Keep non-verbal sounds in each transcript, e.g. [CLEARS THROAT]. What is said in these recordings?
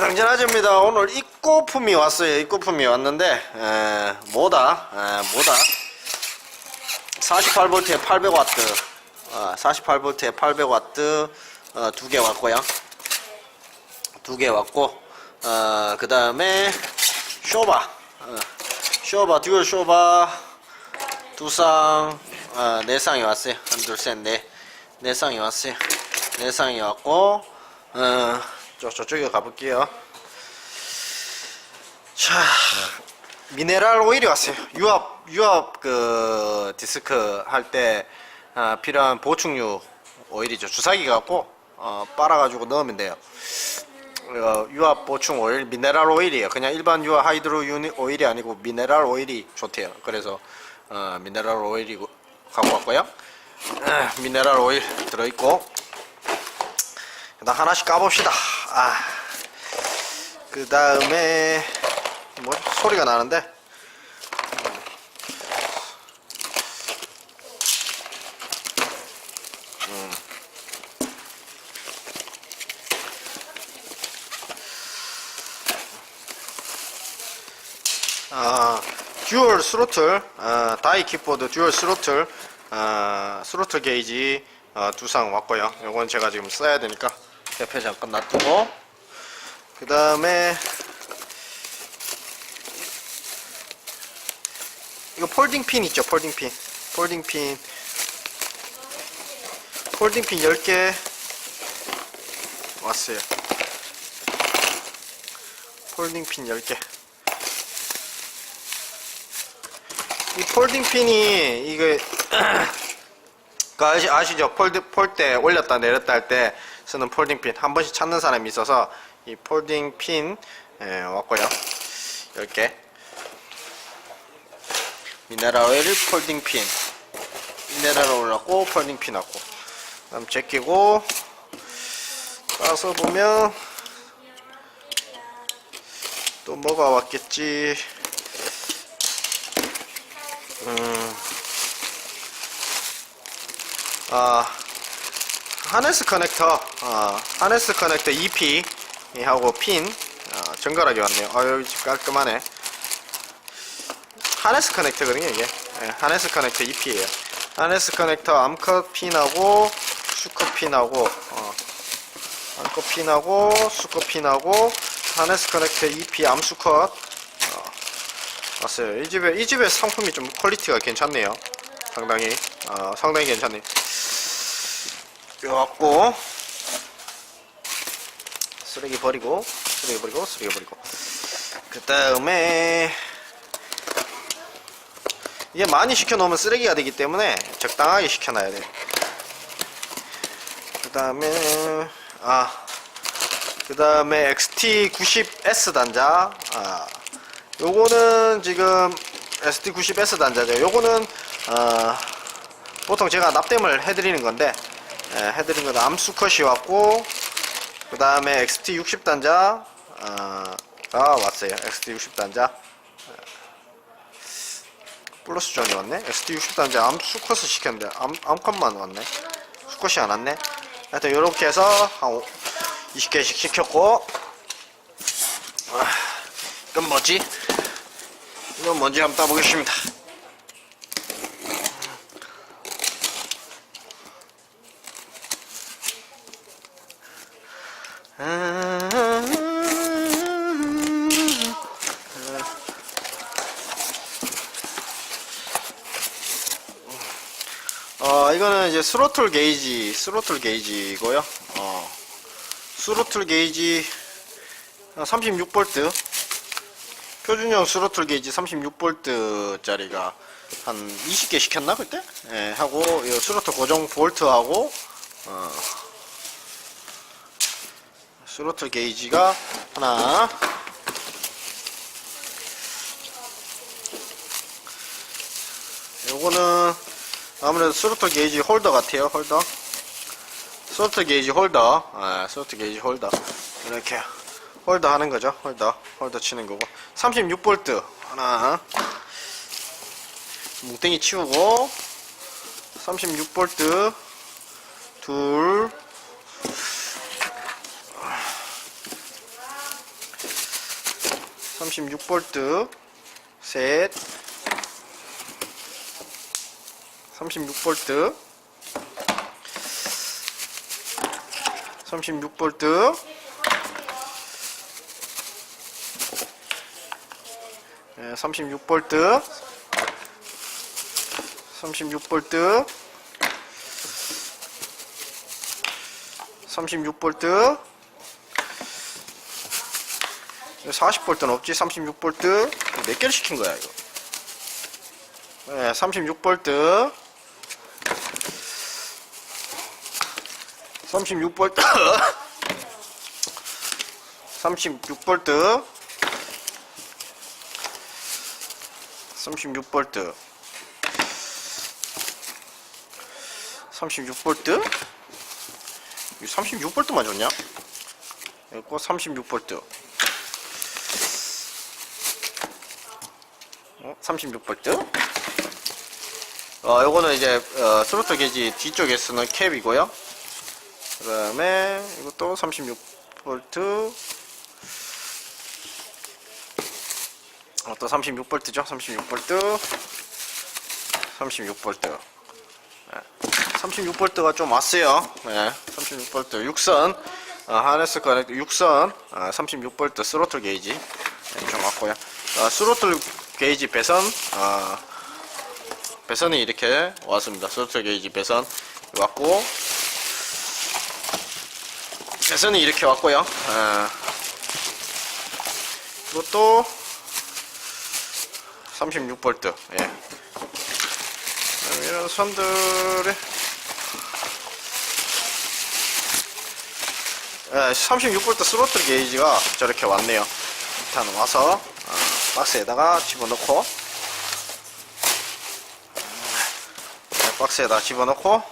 당진아재입니다. 오늘 입고품이 왔어요. 입고품이 왔는데 에, 뭐다? 에, 뭐다? 48V에 800W 어, 48V에 800W 어, 두개 왔고요. 두 개 왔고 어, 그 다음에 쇼바 어, 쇼바 듀얼 쇼바 두쌍 어, 네 쌍이 왔어요. 한 둘 셋 넷네 쌍이 왔어요. 네 쌍이 왔고 어, 저, 저쪽에 가볼게요. 자, 미네랄 오일이 왔어요. 유압, 유압 그 디스크 할때 아, 필요한 보충유 오일이죠. 주사기 갖고 어, 빨아가지고 넣으면 돼요. 어, 유압 보충 오일, 미네랄 오일이에요. 그냥 일반 유압 하이드로 유니 오일이 아니고 미네랄 오일이 좋대요. 그래서 어, 미네랄 오일이 갖고 왔고요. 아, 미네랄 오일 들어있고 일단 하나씩 까봅시다. 아, 그 다음에 뭐 소리가 나는데. 음. 아, 듀얼 스로틀, 아, 다이 킥보드 듀얼 스로틀, 아, 스로틀 게이지 어, 두상 왔고요. 요건 제가 지금 써야 되니까 옆에 잠깐 놔두고. 그 다음에 이거 폴딩 핀 있죠? 폴딩 핀. 폴딩 핀. 폴딩 핀 10개 왔어요. 폴딩 핀 10개. 이 폴딩 핀이 이거 [CLEARS THROAT] 그 아시, 아시죠? 폴드, 폴 때 올렸다 내렸다 할 때 쓰는 폴딩 핀 한 번씩 찾는 사람이 있어서 이 폴딩 핀 예, 왔고요. 10개. 미네랄 오일 폴딩 핀. 미네랄 왔고 폴딩 핀 왔고. 그다음 제끼고 까서 보면 또 뭐가 왔겠지? 음. 아, 하네스 커넥터, 아, 하네스 커넥터 EP 하고 핀, 아, 정갈하게 왔네요. 아, 집 깔끔하네. 하네스 커넥터거든요, 이게. 예, 하네스 커넥터 EP에요. 하네스 커넥터 암컷 핀하고, 수컷 핀하고, 어, 암컷 핀하고, 수컷 핀하고, 하네스 커넥터 EP 암수컷, 어, 왔어요. 이 집에, 이 집에 상품이 좀 퀄리티가 괜찮네요. 상당히, 어, 상당히 괜찮네. 껴갖고 쓰레기 버리고 쓰레기 버리고 쓰레기 버리고. 그 다음에 이게 많이 시켜놓으면 쓰레기가 되기 때문에 적당하게 시켜놔야 돼 그 다음에 아 그 다음에 XT90S 단자. 아 요거는 지금 ST90S 단자죠. 요거는 어, 보통 제가 납땜을 해드리는 건데 예, 해드린 건 암수컷이 왔고 그 다음에 XT 60 단자가 왔어요. XT 60 단자 플러스 존이 왔네. XT 60 단자 암수컷을 시켰는데 암, 암컷만 왔네. 수컷이 안 왔네. 하여튼 요렇게 해서 한 20개씩 시켰고 아, 이건 뭐지? 이건 뭔지 한번 따보겠습니다. 어, 이거는 이제 스로틀 게이지, 스로틀 게이지고요. 어, 스로틀 게이지 36V 표준형 스로틀 게이지 36V 짜리가 한 20개 시켰나 그때? 예, 하고 이 스로틀 고정 볼트하고 어, 스로틀 게이지가 하나 요거는 아무래도 스로틀 게이지 홀더 같아요 홀더. 스로틀 게이지 홀더. 아, 스로틀 게이지 홀더. 이렇게 홀더 하는 거죠 홀더. 홀더 치는 거고. 36V 하나. 뭉탱이 치우고. 36V 둘. 36볼트. 셋 36볼트. 36볼트. 네, 36볼트. 36볼트. 36볼트. 40볼트는 없지 36볼트. 몇 개를 시킨 거야 이거? 네, 36볼트 36볼트. 36볼트. 36볼트. 36볼트? 이 36볼트만 줬냐? 이거 36볼트. 어? 36볼트? 어, 요거는 이제 어, 스로틀 게이지 뒤쪽에 쓰는 캡이고요 그 다음에 이것도 36볼트. 어, 또 36볼트죠. 36볼트. 36볼트. 36볼트가 좀 왔어요. 네, 36볼트 6선. 어, 하네스 커넥터 6선. 어, 36볼트 스로틀 게이지. 네, 좀 왔고요. 어, 스로틀 게이지 배선. 어, 배선이 이렇게 왔습니다. 스로틀 게이지 배선. 왔고 배선이 이렇게 왔고요. 어, 이것도 36볼트. 예. 이런 선들에 예, 36볼트 스로틀 게이지가 저렇게 왔네요. 일단 와서 어, 박스에다가 집어넣고 네, 박스에다 집어넣고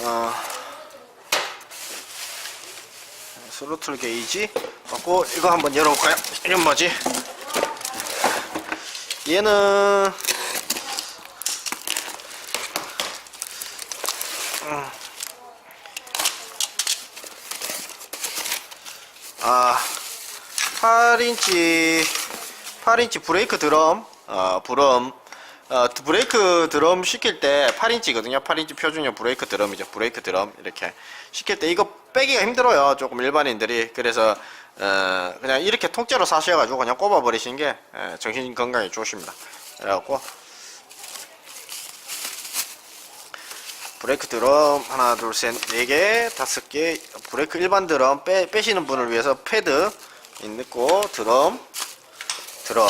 어, 스로틀 게이지 갖고 이거 한번 열어볼까요? 이건 뭐지? 얘는 아 8인치 8인치 브레이크 드럼 어, 브럼 어, 브레이크 드럼 시킬 때 8인치거든요. 8인치 표준형 브레이크 드럼이죠. 브레이크 드럼 이렇게 시킬 때 이거 빼기가 힘들어요. 조금 일반인들이. 그래서 어, 그냥 이렇게 통째로 사셔가지고 그냥 꼽아 버리시는 게 예, 정신 건강에 좋습니다. 그래갖고 브레이크 드럼 하나 둘 셋 네 개 다섯 개 브레이크 일반 드럼 빼, 빼시는 분을 위해서 패드 있고 드럼 드럼.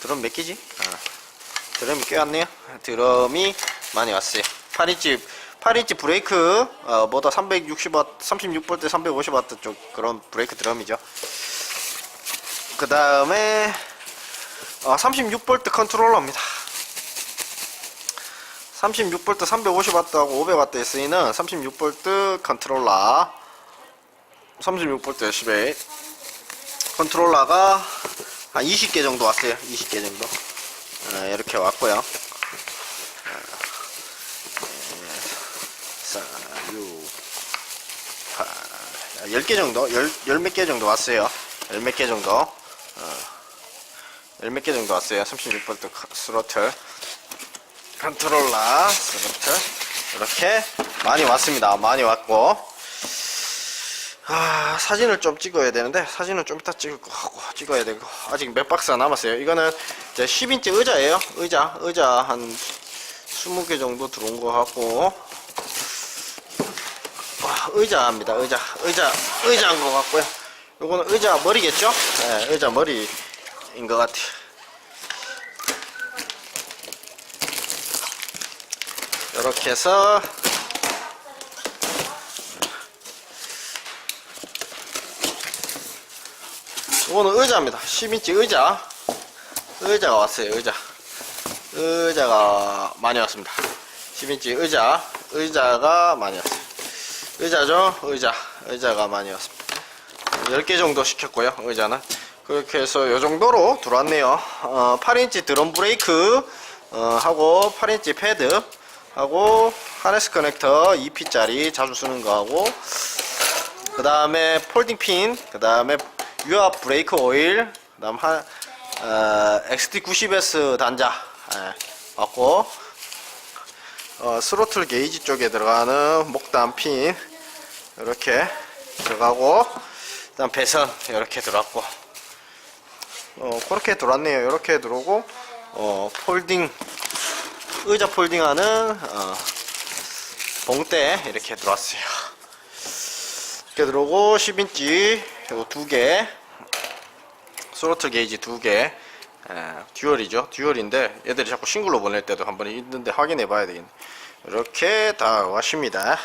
드럼 몇 개지? 아, 드럼이 꽤 왔네요. 드럼이 많이 왔어요. 8인치 8인치 브레이크 어, 보다 360W 36V 350W 쪽 그런 브레이크 드럼이죠. 그 다음에 어, 36V 컨트롤러입니다. 36V 350W하고 500W에 쓰이는 36V 컨트롤러 36V 10에 컨트롤러가 한 20개 정도 왔어요. 20개 정도. 어, 이렇게 왔고요. 4, 6, 8 10개 정도? 10, 10몇 개 정도 왔어요. 10몇 개 정도? 어, 10몇 개 정도 왔어요. 36V 스로틀. 컨트롤러 스로틀. 이렇게 많이 왔습니다. 많이 왔고 아, 사진을 좀 찍어야 되는데 사진은 좀 이따 찍을 거 하고 찍어야 되고 아직 몇 박스가 남았어요. 이거는 이제 10인치 의자예요. 의자 의자 한 20개 정도 들어온 거 같고. 아, 의자입니다. 의자 의자 의자인 거 같고요. 요거는 의자 머리겠죠? 네, 의자 머리인 것 같아요. 이렇게 해서 이거는 의자입니다. 10인치 의자. 의자가 왔어요 의자. 의자가 많이 왔습니다. 10인치 의자. 의자가 많이 왔어요. 의자죠? 의자. 의자가 많이 왔습니다. 10개 정도 시켰고요 의자는. 그렇게 해서 요 정도로 들어왔네요. 어, 8인치 드럼 브레이크 어, 하고 8인치 패드 하고 하네스 커넥터 2P짜리 자주 쓰는 거 하고 그 다음에 폴딩 핀, 그 다음에 유압 브레이크 오일, 그다음 한 어, XT90S 단자 예, 왔고 어, 스로틀 게이지 쪽에 들어가는 목단 핀 이렇게 들어가고 그다음 배선 이렇게 들어왔고 어, 그렇게 들어왔네요. 이렇게 들어오고 어, 폴딩 의자 폴딩하는 어, 봉대 이렇게 들어왔어요. 이렇게 들어오고 10인치 요거 두 개, 스로틀 게이지 두 개, 에, 듀얼이죠. 듀얼인데 얘들이 자꾸 싱글로 보낼 때도 한번 있는데 확인해 봐야 되겠네. 이렇게 다 왔습니다.